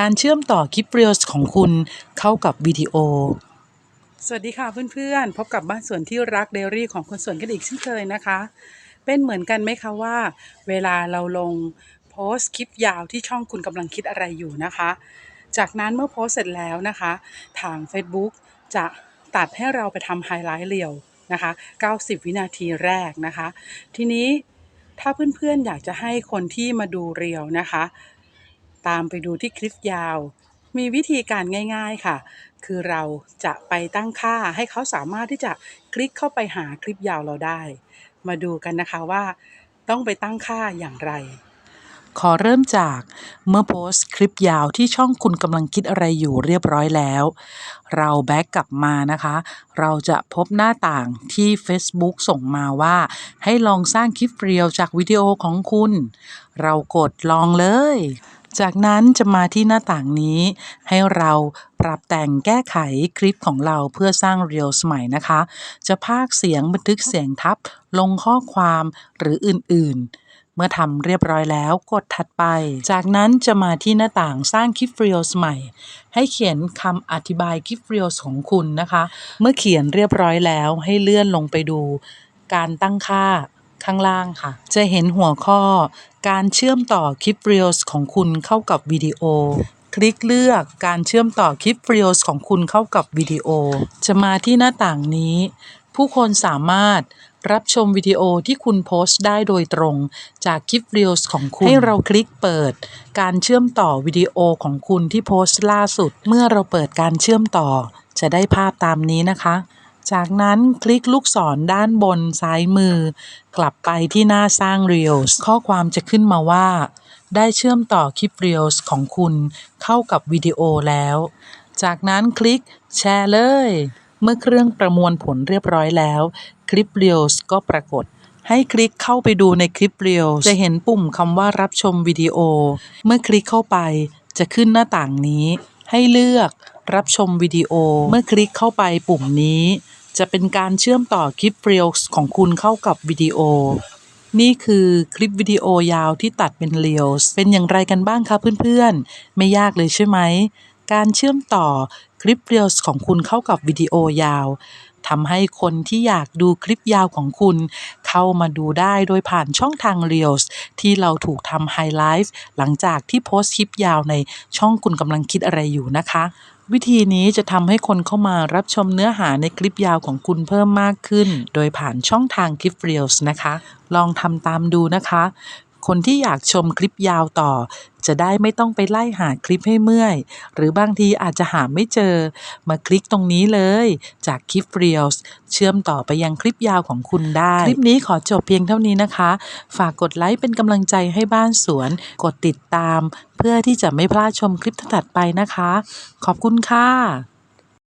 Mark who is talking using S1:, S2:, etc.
S1: การเชื่อมต่อคลิปเรียลของคุณเข้ากับวิดีโอ สวัสดีค่ะเพื่อนๆ พบกับบ้านสวนที่รักเดรี่ของคนสวนกันอีกเช่นเคยนะคะ เป็นเหมือนกันไหมคะว่า เวลาเราลงโพสต์คลิปยาวที่ช่องคุณกำลังคิดอะไรอยู่นะคะ จากนั้นเมื่อโพสต์เสร็จแล้วนะคะ ทาง Facebook จะตัดให้เราไปทำไฮไลท์เรียวนะคะ 90 วินาทีแรกนะคะ ทีนี้ถ้าเพื่อนๆ อยากจะให้คนที่มาดูเรียวนะคะ ตามไปดูที่คลิปยาว มีวิธีการง่าย ๆค่ะ คือเราจะไปตั้งค่าให้เขาสามารถที่จะคลิกเข้าไปหาคลิปยาวเราได้ มาดูกันนะคะว่า ต้องไปตั้งค่าอย่างไร ขอเริ่มจากเมื่อโพสต์คลิปยาวที่ช่องคุณกำลังคิดอะไรอยู่เรียบร้อยแล้ว เราแบ็กกลับมานะคะ เราจะพบหน้าต่างที่ Facebook ส่งมาว่า ให้ลองสร้างคลิปเรียวจากวิดีโอของคุณ เรากดลองเลย จากนั้นจะมาที่หน้าต่างนี้ ให้เราปรับแต่งแก้ไขคลิปของเราเพื่อสร้างเรียลใหม่นะคะ จะพากเสียงบันทึกเสียงทับ ลงข้อความหรืออื่น ๆเมื่อทำเรียบร้อยแล้วกดถัดไป จากนั้นจะมาที่หน้าต่างสร้างคลิปเรียลใหม่ ให้เขียนคำอธิบายคลิปเรียลของคุณนะคะ เมื่อเขียนเรียบร้อยแล้วให้เลื่อนลงไปดู การตั้งค่า ข้างล่างค่ะ จะเห็นหัวข้อการเชื่อมต่อคลิป Reels ของคุณเข้ากับวิดีโอ คลิกเลือกการเชื่อมต่อคลิป Reels ของคุณเข้ากับวิดีโอ จะมาที่หน้าต่างนี้ ผู้คนสามารถรับชมวิดีโอที่คุณโพสต์ได้โดยตรงจากคลิป Reels ของคุณ ให้เราคลิกเปิด การเชื่อมต่อวิดีโอของคุณที่โพสต์ล่าสุด เมื่อเราเปิดการเชื่อมต่อ จะได้ภาพตามนี้นะคะ จากนั้นคลิกลูกศรด้านบนซ้ายมือ กลับไปที่หน้าสร้าง Reels ข้อความจะขึ้นมาว่า ได้เชื่อมต่อคลิป Reels ของคุณเข้ากับวิดีโอแล้ว จากนั้นคลิกแชร์เลย เมื่อเครื่องประมวลผลเรียบร้อยแล้ว คลิป Reels ก็ปรากฏ ให้คลิกเข้าไปดูในคลิป Reels จะเห็นปุ่มคำว่ารับชมวิดีโอ เมื่อคลิกเข้าไปจะขึ้นหน้าต่างนี้ ให้เลือกรับชมวิดีโอ เมื่อคลิกเข้าไปปุ่มนี้ จะเป็นการเชื่อมต่อคลิป Reels ของคุณเข้ากับวิดีโอ นี่คือคลิปวิดีโอยาวที่ตัดเป็น Reels เป็นอย่างไรกันบ้างคะเพื่อนๆ ไม่ยากเลยใช่ไหม การเชื่อมต่อคลิป Reels ของคุณเข้ากับวิดีโอยาวทำให้คนที่อยากดูคลิปยาวของคุณ เข้ามาดูได้โดยผ่านช่องทาง Reels ที่เราถูกทำไฮไลท์หลังจากที่โพสต์คลิปยาวในช่องคุณกำลังคิดอะไรอยู่นะคะ วิธีนี้จะทำให้คนเข้ามารับชมเนื้อหาในคลิปยาวของคุณเพิ่มมากขึ้น โดยผ่านช่องทางคลิปเรียลส์นะคะ ลองทำตามดูนะคะ คนที่อยากชมคลิปยาวต่อ จะได้ไม่ต้องไปไล่หาคลิปให้เมื่อย หรือบางทีอาจจะหาไม่เจอ มาคลิกตรงนี้เลย จากคลิป Reels เชื่อมต่อไปยังคลิปยาวของคุณได้ คลิปนี้ขอจบเพียงเท่านี้นะคะ ฝากกดไลค์เป็นกำลังใจให้บ้านสวน กดติดตาม เพื่อที่จะไม่พลาดชมคลิปถัดไปนะคะ ขอบคุณค่ะ